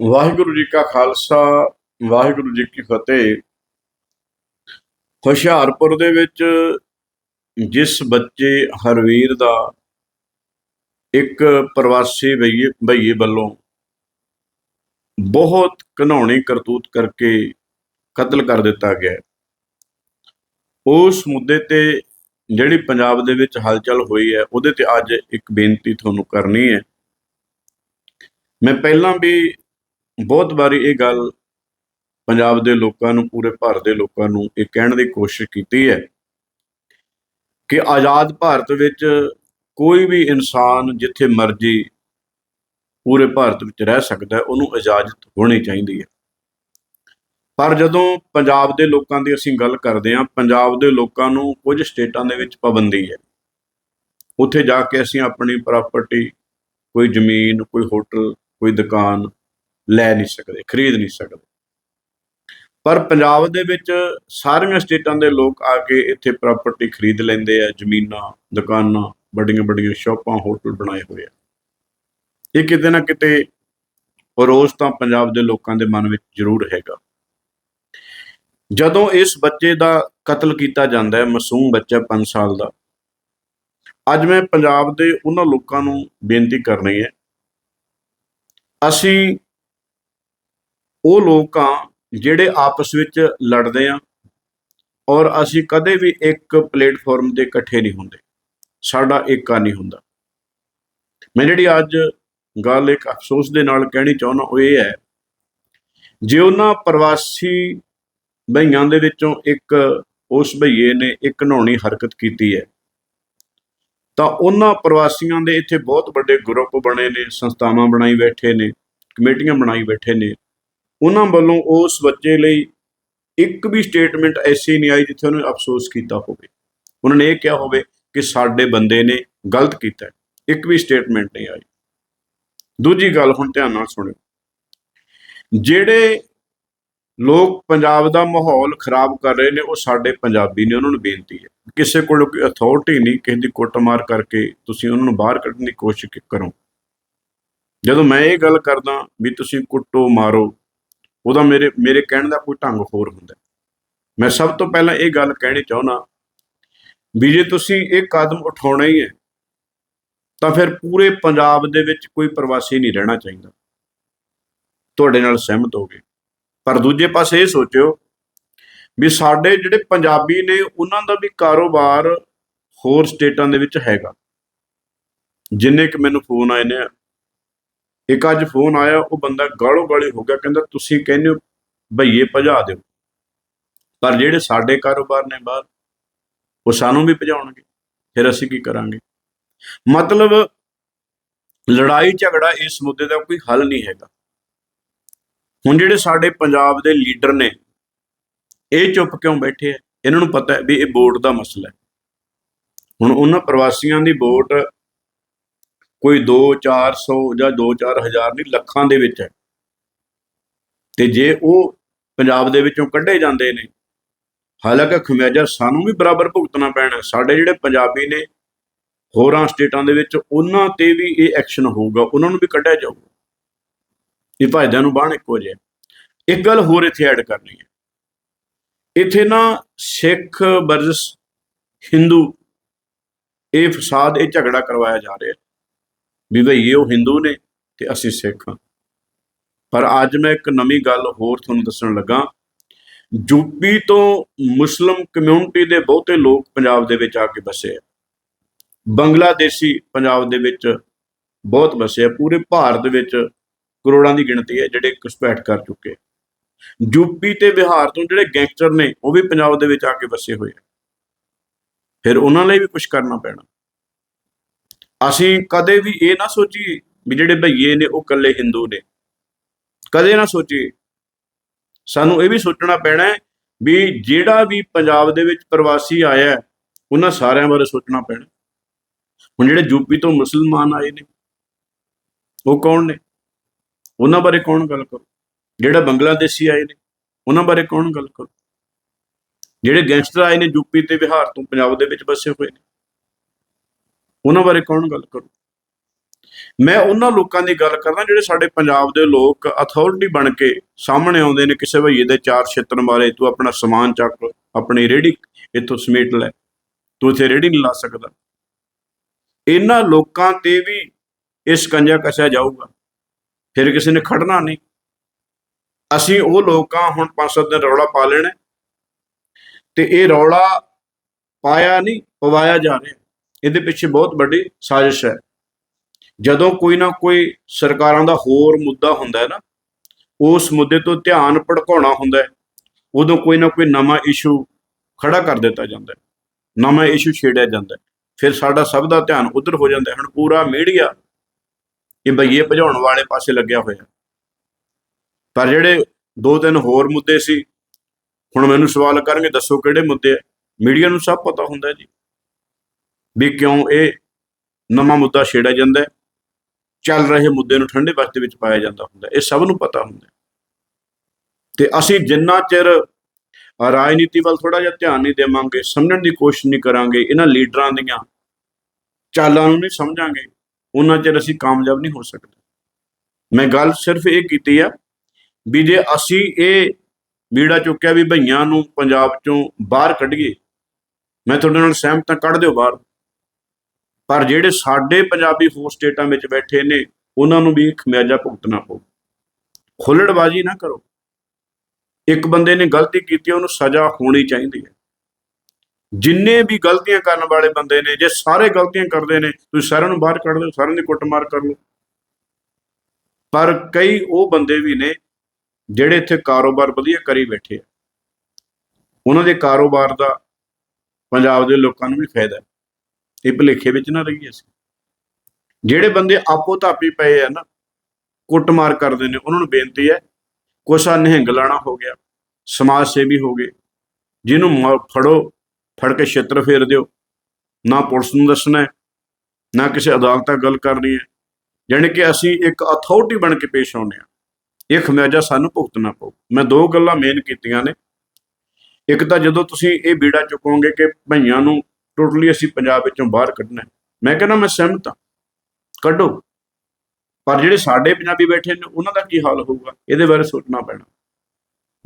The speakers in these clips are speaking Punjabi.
ਵਾਹਿਗੁਰੂ ਜੀ ਕਾ ਖਾਲਸਾ, ਵਾਹਿਗੁਰੂ ਜੀ ਕੀ ਫਤਿਹ ਹੁਸ਼ਿਆਰਪੁਰ ਦੇ ਵਿੱਚ ਜਿਸ ਬੱਚੇ ਹਰਵੀਰ ਦਾ ਇੱਕ ਪ੍ਰਵਾਸੀ ਭਈਏ ਭਈਏ ਵੱਲੋਂ ਬਹੁਤ ਘਿਨਾਉਣੀ ਕਰਤੂਤ ਕਰਕੇ ਕਤਲ ਕਰ ਦਿੱਤਾ ਗਿਆ ਹੈ। ਉਸ ਮੁੱਦੇ ਤੇ ਜਿਹੜੀ ਪੰਜਾਬ ਦੇ ਵਿੱਚ ਹਲਚਲ ਹੋਈ ਹੈ, ਉਹਦੇ ਤੇ ਅੱਜ ਇੱਕ ਬੇਨਤੀ ਤੁਹਾਨੂੰ ਕਰਨੀ ਹੈ ਮੈਂ ਪਹਿਲਾਂ ਵੀ ਬਹੁਤ ਵਾਰੀ ਇਹ ਗੱਲ ਪੰਜਾਬ ਦੇ ਲੋਕਾਂ ਨੂੰ, ਪੂਰੇ ਭਾਰਤ ਦੇ ਲੋਕਾਂ ਨੂੰ ਇਹ ਕਹਿਣ ਦੀ ਕੋਸ਼ਿਸ਼ ਕੀਤੀ ਹੈ ਕਿ ਆਜ਼ਾਦ ਭਾਰਤ ਵਿੱਚ ਕੋਈ ਵੀ ਇਨਸਾਨ ਜਿੱਥੇ ਮਰਜ਼ੀ ਪੂਰੇ ਭਾਰਤ ਵਿੱਚ ਰਹਿ ਸਕਦਾ ਉਹਨੂੰ ਇਜਾਜ਼ਤ ਹੋਣੀ ਚਾਹੀਦੀ ਹੈ। ਪਰ ਜਦੋਂ ਪੰਜਾਬ ਦੇ ਲੋਕਾਂ ਦੀ ਅਸੀਂ ਗੱਲ ਕਰਦੇ ਹਾਂ, ਪੰਜਾਬ ਦੇ ਲੋਕਾਂ ਨੂੰ ਕੁਝ ਸਟੇਟਾਂ ਦੇ ਵਿੱਚ ਪਾਬੰਦੀ ਹੈ। ਉੱਥੇ ਜਾ ਕੇ ਅਸੀਂ ਆਪਣੀ ਪ੍ਰਾਪਰਟੀ, ਕੋਈ ਜ਼ਮੀਨ, ਕੋਈ ਹੋਟਲ, ਕੋਈ ਦੁਕਾਨ ਲੈ ਨਹੀਂ ਸਕਦੇ, ਖਰੀਦ ਨਹੀਂ ਸਕਦੇ। ਪਰ ਪੰਜਾਬ ਦੇ ਵਿੱਚ ਸਾਰੀਆਂ ਸਟੇਟਾਂ ਦੇ ਲੋਕ ਆ ਕੇ ਇੱਥੇ ਪ੍ਰਾਪਰਟੀ ਖਰੀਦ ਲੈਂਦੇ ਆ, ਜ਼ਮੀਨਾਂ, ਦੁਕਾਨਾਂ ਵੱਡੀਆਂ ਵੱਡੀਆਂ ਸ਼ਾਪਾਂ ਹੋਟਲ ਬਣਾਏ ਹੋਏ ਆ। ਇਹ ਕਿਤੇ ਨਾ ਕਿਤੇ ਰੋਜ਼ ਤਾਂ ਪੰਜਾਬ ਦੇ ਲੋਕਾਂ ਦੇ ਮਨ ਵਿੱਚ ਜ਼ਰੂਰ ਹੈਗਾ। ਜਦੋਂ ਇਸ ਬੱਚੇ ਦਾ ਕਤਲ ਕੀਤਾ ਜਾਂਦਾ ਹੈ, ਮਾਸੂਮ ਬੱਚਾ 5 ਸਾਲ ਦਾ, ਅੱਜ ਮੈਂ ਪੰਜਾਬ ਦੇ ਉਹਨਾਂ ਲੋਕਾਂ ਨੂੰ ਬੇਨਤੀ ਕਰਨੀ ਹੈ। ਅਸੀਂ ਉਹ ਲੋਕ ਆ ਜਿਹੜੇ ਆਪਸ ਵਿੱਚ ਲੜਦੇ ਆ ਔਰ ਅਸੀਂ ਕਦੇ ਵੀ ਇੱਕ ਪਲੇਟਫਾਰਮ ਤੇ ਇਕੱਠੇ ਨਹੀਂ ਹੁੰਦੇ। ਸਾਡਾ ਏਕਾ ਨਹੀਂ ਹੁੰਦਾ। ਮੈਂ ਜਿਹੜੀ ਅੱਜ ਗੱਲ ਇੱਕ ਅਫਸੋਸ ਦੇ ਨਾਲ ਕਹਿਣੀ ਚਾਹੁੰਦਾ ਉਹ ਇਹ ਹੈ, ਜੇ ਉਹਨਾਂ ਪ੍ਰਵਾਸੀ ਭਈਆਂ ਦੇ ਵਿੱਚੋਂ ਇੱਕ ਉਸ ਭਈਏ ਨੇ ਇੱਕ ਨਹਾਉਣੀ ਹਰਕਤ ਕੀਤੀ ਹੈ, ਤਾਂ ਉਹਨਾਂ ਪ੍ਰਵਾਸੀਆਂ ਦੇ ਇੱਥੇ ਬਹੁਤ ਵੱਡੇ ਗਰੁੱਪ ਬਣੇ ਨੇ, ਸੰਸਥਾਵਾਂ ਬਣਾਈ ਬੈਠੇ ਨੇ, ਕਮੇਟੀਆਂ ਬਣਾਈ ਬੈਠੇ ਨੇ ਉਹਨਾਂ ਵੱਲੋਂ ਉਸ ਬੱਚੇ ਲਈ ਇੱਕ ਵੀ ਸਟੇਟਮੈਂਟ ਐਸੀ ਨਹੀਂ ਆਈ ਜਿੱਥੇ ਉਹਨੇ ਅਫਸੋਸ ਕੀਤਾ ਹੋਵੇ। ਉਹਨਾਂ ਨੇ ਇਹ ਕਿਹਾ ਹੋਵੇ ਕਿ ਸਾਡੇ ਬੰਦੇ ਨੇ ਗਲਤ ਕੀਤਾ। ਇੱਕ ਵੀ ਸਟੇਟਮੈਂਟ ਨਹੀਂ ਆਈ। ਦੂਜੀ ਗੱਲ ਹੁਣ ਧਿਆਨ ਨਾਲ ਸੁਣਿਓ। ਜਿਹੜੇ ਲੋਕ ਪੰਜਾਬ ਦਾ ਮਾਹੌਲ ਖਰਾਬ ਕਰ ਰਹੇ ਨੇ, ਉਹ ਸਾਡੇ ਪੰਜਾਬੀ ਨੇ ਉਹਨਾਂ ਨੂੰ ਬੇਨਤੀ ਹੈ। ਕਿਸੇ ਕੋਲ ਕੋਈ ਅਥਾਰਟੀ ਨਹੀਂ, ਕਿਸੇ ਦੀ ਕੁੱਟਮਾਰ ਕਰਕੇ ਤੁਸੀਂ ਉਹਨਾਂ ਨੂੰ ਬਾਹਰ ਕੱਢਣ ਦੀ ਕੋਸ਼ਿਸ਼ ਕਰੋ। ਜਦੋਂ ਮੈਂ ਇਹ ਗੱਲ ਕਰਦਾ ਵੀ ਤੁਸੀਂ ਕੁੱਟੋ, ਮਾਰੋ ਉਹਦਾ ਮੇਰੇ ਮੇਰੇ ਕਹਿਣ ਦਾ ਕੋਈ ਢੰਗ ਹੋਰ ਹੁੰਦਾ ਮੈਂ ਸਭ ਤੋਂ ਪਹਿਲਾਂ ਇਹ ਗੱਲ ਕਹਿਣੀ ਚਾਹੁੰਦਾ ਵੀ ਜੇ ਤੁਸੀਂ ਇਹ ਕਦਮ ਉਠਾਉਣਾ ਹੀ ਹੈ, ਤਾਂ ਫਿਰ ਪੂਰੇ ਪੰਜਾਬ ਦੇ ਵਿੱਚ ਕੋਈ ਪ੍ਰਵਾਸੀ ਨਹੀਂ ਰਹਿਣਾ ਚਾਹੀਦਾ। ਤੁਹਾਡੇ ਨਾਲ ਸਹਿਮਤ ਹੋਗੇ ਪਰ ਦੂਜੇ ਪਾਸੇ ਇਹ ਸੋਚਿਓ ਵੀ ਸਾਡੇ ਜਿਹੜੇ ਪੰਜਾਬੀ ਨੇ, ਉਹਨਾਂ ਦਾ ਵੀ ਕਾਰੋਬਾਰ ਹੋਰ ਸਟੇਟਾਂ ਦੇ ਵਿੱਚ ਹੈਗਾ। ਜਿੰਨੇ ਕਿ ਮੈਨੂੰ ਫੋਨ ਆਏ ਨੇ ਇੱਕ ਅੱਜ ਫੋਨ ਆਇਆ, ਉਹ ਬੰਦਾ ਗਾਲੋ ਗਾਲੀ ਹੋ ਗਿਆ, ਕਹਿੰਦਾ ਤੁਸੀਂ ਕਹਿੰਦੇ ਹੋ ਭਈਏ ਭਜਾ ਦਿਓ। ਪਰ ਜਿਹੜੇ ਸਾਡੇ ਕਾਰੋਬਾਰ ਨੇ ਬਾਹਰ, ਉਹ ਸਾਨੂੰ ਵੀ ਭਜਾਉਣਗੇ, ਫਿਰ ਅਸੀਂ ਕੀ ਕਰਾਂਗੇ? ਮਤਲਬ ਲੜਾਈ ਝਗੜਾ ਇਸ ਮੁੱਦੇ ਦਾ ਕੋਈ ਹੱਲ ਨਹੀਂ ਹੈਗਾ। ਹੁਣ ਜਿਹੜੇ ਸਾਡੇ ਪੰਜਾਬ ਦੇ ਲੀਡਰ ਨੇ, ਇਹ ਚੁੱਪ ਕਿਉਂ ਬੈਠੇ ਆ? ਇਹਨਾਂ ਨੂੰ ਪਤਾ ਵੀ ਇਹ ਵੋਟ ਦਾ ਮਸਲਾ ਹੈ। ਹੁਣ ਉਹਨਾਂ ਪ੍ਰਵਾਸੀਆਂ ਦੀ ਵੋਟ ਕੋਈ 2 400 ਜਾਂ 2 4000 ਨਹੀਂ, ਲੱਖਾਂ ਦੇ ਵਿੱਚ ਹੈ। ਤੇ ਜੇ ਉਹ ਪੰਜਾਬ ਦੇ ਵਿੱਚੋਂ ਕੱਢੇ ਜਾਂਦੇ ਨੇ, ਹਾਲਾਂਕਿ ਖਮਿਆਜਾ ਸਾਨੂੰ ਵੀ ਬਰਾਬਰ ਭੁਗਤਣਾ ਪੈਣਾ। ਸਾਡੇ ਜਿਹੜੇ ਪੰਜਾਬੀ ਨੇ, ਹੋਰਾਂ ਸਟੇਟਾਂ ਦੇ ਵਿੱਚ, ਉਹਨਾਂ ਤੇ ਵੀ ਇਹ ਐਕਸ਼ਨ ਹੋਊਗਾ। ਉਹਨਾਂ ਨੂੰ ਵੀ ਕੱਢਿਆ ਜਾਊਗਾ। ਇਹ ਭਾਈਦਾਂ ਨੂੰ ਬਾਣ ਇੱਕੋ ਜਿਹਾ ਇੱਕ ਗੱਲ ਹੋਰ ਇੱਥੇ ਐਡ ਕਰਨੀ ਹੈ। ਇੱਥੇ ਨਾ ਸਿੱਖ ਵਰਸਸ ਹਿੰਦੂ ਇਹ ਫਸਾਦ, ਇਹ ਝਗੜਾ ਕਰਵਾਇਆ ਜਾ ਰਿਹਾ। ਵੀ ਭਈ ਉਹ ਹਿੰਦੂ ਨੇ ਤੇ ਅਸੀਂ ਸਿੱਖ ਹਾਂ। ਪਰ ਅੱਜ ਮੈਂ ਇੱਕ ਨਵੀਂ ਗੱਲ ਹੋਰ ਤੁਹਾਨੂੰ ਦੱਸਣ ਲੱਗਾ। ਯੂਪੀ ਤੋਂ ਮੁਸਲਮ ਕਮਿਊਨਿਟੀ ਦੇ ਬਹੁਤੇ ਲੋਕ ਪੰਜਾਬ ਦੇ ਵਿੱਚ ਆ ਕੇ ਵਸੇ ਆ। ਬੰਗਲਾਦੇਸ਼ੀ ਪੰਜਾਬ ਦੇ ਵਿੱਚ ਬਹੁਤ ਵਸੇ ਆ। ਪੂਰੇ ਭਾਰਤ ਵਿੱਚ ਕਰੋੜਾਂ ਦੀ ਗਿਣਤੀ ਹੈ ਜਿਹੜੇ ਘੁਸਪੈਠ ਕਰ ਚੁੱਕੇ ਯੂਪੀ ਤੇ ਬਿਹਾਰ ਤੋਂ ਜਿਹੜੇ ਗੈਂਗਸਟਰ ਨੇ ਉਹ ਵੀ ਪੰਜਾਬ ਦੇ ਵਿੱਚ ਆ ਕੇ ਵਸੇ ਹੋਏ ਆ। ਫਿਰ ਉਹਨਾਂ ਲਈ ਵੀ ਕੁਝ ਕਰਨਾ ਪੈਣਾ। ਅਸੀਂ ਕਦੇ ਵੀ ਇਹ ਨਾ ਸੋਚੀਏ ਵੀ ਜਿਹੜੇ ਭਈਏ ਨੇ ਉਹ ਇਕੱਲੇ ਹਿੰਦੂ ਨੇ। ਕਦੇ ਨਾ ਸੋਚੀਏ। ਸਾਨੂੰ ਇਹ ਵੀ ਸੋਚਣਾ ਪੈਣਾ ਹੈ ਵੀ ਜਿਹੜਾ ਵੀ ਪੰਜਾਬ ਦੇ ਵਿੱਚ ਪ੍ਰਵਾਸੀ ਆਇਆ ਹੈ, ਉਹਨਾਂ ਸਾਰਿਆਂ ਬਾਰੇ ਸੋਚਣਾ ਪੈਣਾ। ਹੁਣ ਜਿਹੜੇ ਯੂਪੀ ਤੋਂ ਮੁਸਲਮਾਨ ਆਏ ਨੇ ਉਹ ਕੌਣ ਨੇ? ਉਹਨਾਂ ਬਾਰੇ ਕੌਣ ਗੱਲ ਕਰੂ? ਜਿਹੜਾ ਬੰਗਲਾਦੇਸ਼ੀ ਆਏ ਨੇ ਉਹਨਾਂ ਬਾਰੇ ਕੌਣ ਗੱਲ ਕਰੂ? ਜਿਹੜੇ ਗੈਂਗਸਟਰ ਆਏ ਨੇ ਯੂਪੀ ਤੇ ਬਿਹਾਰ ਤੋਂ ਪੰਜਾਬ ਦੇ ਵਿੱਚ ਵਸੇ ਹੋਏ ਨੇ। ਉਹਨਾਂ ਬਾਰੇ ਕੌਣ ਗੱਲ ਕਰੂ? ਮੈਂ ਉਹਨਾਂ ਲੋਕਾਂ ਦੀ ਗੱਲ ਕਰਦਾ ਜਿਹੜੇ ਸਾਡੇ ਪੰਜਾਬ ਦੇ ਲੋਕ ਅਥਾਰਟੀ ਬਣ ਕੇ ਸਾਹਮਣੇ ਆਉਂਦੇ ਨੇ ਕਿਸੇ ਭਈਏ ਦੇ ਚਾਰ ਛਿੱਤਰ ਮਾਰੇ, ਤੂੰ ਆਪਣਾ ਸਮਾਨ ਚੱਕ, ਆਪਣੀ ਰੇੜੀ ਇੱਥੋਂ ਸਮੇਟ ਲੈ, ਤੂੰ ਇੱਥੇ ਰੇੜੀ ਨਹੀਂ ਲਾ ਸਕਦਾ। ਇਹਨਾਂ ਲੋਕਾਂ ਤੇ ਵੀ ਇਹ ਸਕੰਜਾ ਕਸਿਆ ਜਾਊਗਾ। ਫਿਰ ਕਿਸੇ ਨੇ ਖੜਨਾ ਨਹੀਂ। ਅਸੀਂ ਉਹ ਲੋਕਾਂ ਹੁਣ ਪੰਜ ਸੱਤ ਦਿਨ ਰੌਲਾ ਪਾ ਲੈਣਾ ਤੇ ਇਹ ਰੌਲਾ ਪਾਇਆ ਨਹੀਂ, ਪਵਾਇਆ ਜਾ ਰਿਹਾ। ਇਹਦੇ ਪਿੱਛੇ ਬਹੁਤ ਵੱਡੀ ਸਾਜ਼ਿਸ਼ ਹੈ। ਜਦੋਂ ਕੋਈ ਨਾ ਕੋਈ ਸਰਕਾਰਾਂ ਦਾ ਹੋਰ ਮੁੱਦਾ ਹੁੰਦਾ ਹੈ ਨਾ, ਉਸ ਮੁੱਦੇ ਤੋਂ ਧਿਆਨ ਭੜਕਾਉਣਾ ਹੁੰਦਾ ਹੈ, ਉਦੋਂ ਕੋਈ ਨਾ ਕੋਈ ਨਵਾਂ ਇਸ਼ੂ ਖੜਾ ਕਰ ਦਿੱਤਾ ਜਾਂਦਾ ਹੈ। ਨਵਾਂ ਇਸ਼ੂ ਛੇੜਿਆ ਜਾਂਦਾ ਹੈ। ਫਿਰ ਸਾਡਾ ਸਭ ਦਾ ਧਿਆਨ ਉਧਰ ਹੋ ਜਾਂਦਾ ਹੈ। ਹੁਣ ਪੂਰਾ ਮੀਡੀਆ ਇਹ ਬਈਏ ਭਜਾਉਣ ਵਾਲੇ ਪਾਸੇ ਲੱਗਿਆ ਹੋਇਆ ਪਰ ਜਿਹੜੇ ਦੋ ਤਿੰਨ ਹੋਰ ਮੁੱਦੇ ਸੀ, ਹੁਣ ਮੈਨੂੰ ਸਵਾਲ ਕਰਨਗੇ, ਦੱਸੋ ਕਿਹੜੇ ਮੁੱਦੇ ਆ? ਮੀਡੀਆ ਨੂੰ ਸਭ ਪਤਾ ਹੁੰਦਾ ਜੀ। ਵੀ ਕਿਉਂ ਇਹ ਨਵਾਂ ਮੁੱਦਾ ਛੇੜਿਆ ਜਾਂਦਾ ਹੈ? ਚੱਲ ਰਹੇ ਮੁੱਦੇ ਨੂੰ ਠੰਡੇ ਵਕਤ ਵਿੱਚ ਪਾਇਆ ਜਾਂਦਾ ਹੁੰਦਾ ਇਹ ਸਭ ਨੂੰ ਪਤਾ ਹੁੰਦਾ ਹੈ। ਤੇ ਅਸੀਂ ਜਿੰਨਾ ਚਿਰ ਰਾਜਨੀਤੀ ਵੱਲ ਥੋੜਾ ਜਿਹਾ ਧਿਆਨ ਨਹੀਂ ਦੇਵਾਂਗੇ, ਸਮਝਣ ਦੀ ਕੋਸ਼ਿਸ਼ ਨਹੀਂ ਕਰਾਂਗੇ, ਇਹਨਾਂ ਲੀਡਰਾਂ ਦੀਆਂ ਚਾਲਾਂ ਨੂੰ ਨਹੀਂ ਸਮਝਾਂਗੇ, ਉਹਨਾਂ ਚਿਰ ਅਸੀਂ ਕਾਮਯਾਬ ਨਹੀਂ ਹੋ ਸਕਦੇ। ਮੈਂ ਗੱਲ ਸਿਰਫ ਇਹ ਕੀਤੀ ਆ ਵੀ ਜੇ ਅਸੀਂ ਇਹ ਬੀੜਾ ਚੁੱਕਿਆ ਵੀ ਭਈਆਂ ਨੂੰ ਪੰਜਾਬ ਚੋਂ ਬਾਹਰ ਕੱਢੀਏ, ਮੈਂ ਤੁਹਾਡੇ ਨਾਲ ਸਹਿਮਤ ਹਾਂ, ਕੱਢ ਦਿਓ ਬਾਹਰ। ਪਰ ਜਿਹੜੇ ਸਾਡੇ ਪੰਜਾਬੀ ਹੋਰ ਸਟੇਟਾਂ ਵਿੱਚ ਬੈਠੇ ਨੇ, ਉਹਨਾਂ ਨੂੰ ਵੀ ਖਮਿਆਜਾ ਭੁਗਤਣਾ ਪਊ। ਖੁੱਲੜਬਾਜ਼ੀ ਨਾ ਕਰੋ। ਇੱਕ ਬੰਦੇ ਨੇ ਗਲਤੀ ਕੀਤੀ, ਉਹਨੂੰ ਸਜ਼ਾ ਹੋਣੀ ਚਾਹੀਦੀ ਹੈ। ਜਿੰਨੇ ਵੀ ਗਲਤੀਆਂ ਕਰਨ ਵਾਲੇ ਬੰਦੇ ਨੇ, ਜੇ ਸਾਰੇ ਗਲਤੀਆਂ ਕਰਦੇ ਨੇ, ਤੁਸੀਂ ਸਾਰਿਆਂ ਨੂੰ ਬਾਹਰ ਕੱਢ ਦਿਓ, ਸਾਰਿਆਂ ਦੀ ਕੁੱਟਮਾਰ ਕਰ ਲਓ। ਪਰ ਕਈ ਉਹ ਬੰਦੇ ਵੀ ਨੇ, ਜਿਹੜੇ ਇੱਥੇ ਕਾਰੋਬਾਰ ਵਧੀਆ ਕਰੀ ਬੈਠੇ ਆ। ਉਹਨਾਂ ਦੇ ਕਾਰੋਬਾਰ ਦਾ ਪੰਜਾਬ ਦੇ ਲੋਕਾਂ ਨੂੰ ਵੀ ਫਾਇਦਾ ਹੈ। ਇਹ ਭੁਲੇਖੇ ਵਿੱਚ ਨਾ ਰਹੀਏ ਅਸੀਂ। ਜਿਹੜੇ ਬੰਦੇ ਆਪੋ ਧਾਪੀ ਪਏ ਆ ਨਾ, ਕੁੱਟਮਾਰ ਕਰਦੇ ਨੇ, ਉਹਨਾਂ ਨੂੰ ਬੇਨਤੀ ਹੈ ਕੋਸਾ ਨਿਹੰਗ ਲਾਣਾ ਹੋ ਗਿਆ ਸਮਾਜ ਸੇਵੀ ਹੋ ਗਏ, ਜਿਹਨੂੰ ਮ- ਫੜੋ, ਫੜ ਕੇ ਛਿੱਤਰ ਫੇਰ ਦਿਓ। ਨਾ ਪੁਲਿਸ ਨੂੰ ਦੱਸਣਾ ਹੈ, ਨਾ ਕਿਸੇ ਅਦਾਲਤ ਤੱਕ ਗੱਲ ਕਰਨੀ ਹੈ। ਯਾਨੀ ਕਿ ਅਸੀਂ ਇੱਕ ਅਥਾਰਟੀ ਬਣ ਕੇ ਪੇਸ਼ ਆਉਂਦੇ ਹਾਂ। ਇਹ ਖਮਿਆਜਾ ਸਾਨੂੰ ਭੁਗਤਣਾ ਪਊ। ਮੈਂ ਦੋ ਗੱਲਾਂ ਮੇਨ ਕੀਤੀਆਂ ਨੇ। ਇੱਕ ਤਾਂ ਜਦੋਂ ਤੁਸੀਂ ਇਹ ਬੀੜਾ ਚੁੱਕੋਗੇ ਕਿ ਭਈਆਂ ਨੂੰ ਟੋਟਲੀ ਅਸੀਂ ਪੰਜਾਬ ਵਿੱਚੋਂ ਬਾਹਰ ਕੱਢਣਾ ਮੈਂ ਕਹਿੰਦਾ ਮੈਂ ਸਹਿਮਤ ਹਾਂ। ਕੱਢੋ। ਪਰ ਜਿਹੜੇ ਸਾਡੇ ਪੰਜਾਬੀ ਬੈਠੇ ਨੇ ਉਹਨਾਂ ਦਾ ਕੀ ਹਾਲ ਹੋਊਗਾ? ਇਹਦੇ ਬਾਰੇ ਸੋਚਣਾ ਪੈਣਾ।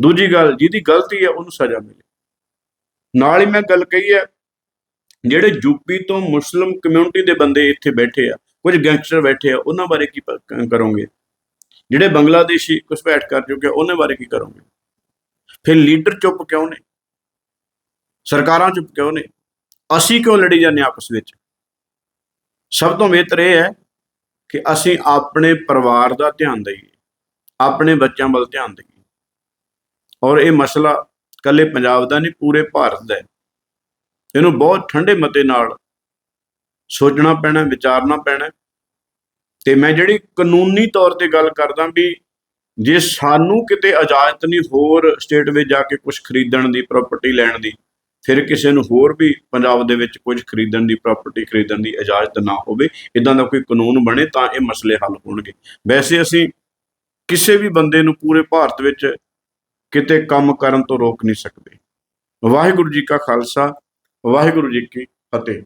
ਦੂਜੀ ਗੱਲ ਜਿਹਦੀ ਗਲਤੀ ਹੈ ਉਹਨੂੰ ਸਜ਼ਾ ਮਿਲੇ। ਨਾਲ ਹੀ ਮੈਂ ਗੱਲ ਕਹੀ ਹੈ ਜਿਹੜੇ ਯੂਪੀ ਤੋਂ ਮੁਸਲਿਮ ਕਮਿਊਨਿਟੀ ਦੇ ਬੰਦੇ ਇੱਥੇ ਬੈਠੇ ਆ ਕੁਝ ਗੈਂਗਸਟਰ ਬੈਠੇ ਆ ਉਹਨਾਂ ਬਾਰੇ ਕੀ ਪ- ਕਰੋਗੇ? ਜਿਹੜੇ ਬੰਗਲਾਦੇਸ਼ੀ ਘੁਸਪੈਠ ਕਰ ਚੁੱਕੇ ਆ, ਉਹਨਾਂ ਬਾਰੇ ਕੀ ਕਰੋਗੇ? ਫਿਰ ਲੀਡਰ ਚੁੱਪ ਕਿਉਂ ਨੇ? ਸਰਕਾਰਾਂ ਚੁੱਪ ਕਿਉਂ ਨੇ? ਅਸੀਂ ਕਿਉਂ ਲੜੀ ਜਾਂਦੇ ਹਾਂ ਆਪਸ ਵਿੱਚ? ਸਭ ਤੋਂ ਬਿਹਤਰ ਇਹ ਹੈ ਕਿ ਅਸੀਂ ਆਪਣੇ ਪਰਿਵਾਰ ਦਾ ਧਿਆਨ ਦੇਈਏ, ਆਪਣੇ ਬੱਚਿਆਂ ਵੱਲ ਧਿਆਨ ਦੇਈਏ। ਔਰ ਇਹ ਮਸਲਾ ਕੱਲੇ ਪੰਜਾਬ ਦਾ ਨਹੀਂ, ਪੂਰੇ ਭਾਰਤ ਦਾ ਹੈ। ਇਹਨੂੰ ਬਹੁਤ ਠੰਡੇ ਮਤੇ ਨਾਲ ਸੋਚਣਾ ਪੈਣਾ, ਵਿਚਾਰਨਾ ਪੈਣਾ ਤੇ ਮੈਂ ਜਿਹੜੀ ਕਾਨੂੰਨੀ ਤੌਰ ਤੇ ਗੱਲ ਕਰਦਾ ਵੀ ਜੇ ਸਾਨੂੰ ਕਿਤੇ ਇਜਾਜ਼ਤ ਨਹੀਂ ਹੋਰ ਸਟੇਟ ਵਿੱਚ ਜਾ ਕੇ ਕੁਝ ਖਰੀਦਣ ਦੀ ਪ੍ਰਾਪਰਟੀ ਲੈਣ ਦੀ ਫਿਰ ਕਿਸੇ ਨੂੰ ਹੋਰ ਵੀ ਪੰਜਾਬ ਦੇ ਵਿੱਚ ਕੁਝ ਖਰੀਦਣ ਦੀ ਪ੍ਰਾਪਰਟੀ ਖਰੀਦਣ ਦੀ ਇਜਾਜ਼ਤ ਨਾ ਹੋਵੇ ਇਦਾਂ ਦਾ ਕੋਈ ਕਾਨੂੰਨ ਬਣੇ ਤਾਂ ਇਹ ਮਸਲੇ ਹੱਲ ਹੋਣਗੇ। ਵੈਸੇ ਅਸੀਂ ਕਿਸੇ ਵੀ ਬੰਦੇ ਨੂੰ ਪੂਰੇ ਭਾਰਤ ਵਿੱਚ ਕਿਤੇ ਕੰਮ ਕਰਨ ਤੋਂ ਰੋਕ ਨਹੀਂ ਸਕਦੇ। ਵਾਹਿਗੁਰੂ ਜੀ ਕਾ ਖਾਲਸਾ, ਵਾਹਿਗੁਰੂ ਜੀ ਕੀ ਫਤਿਹ।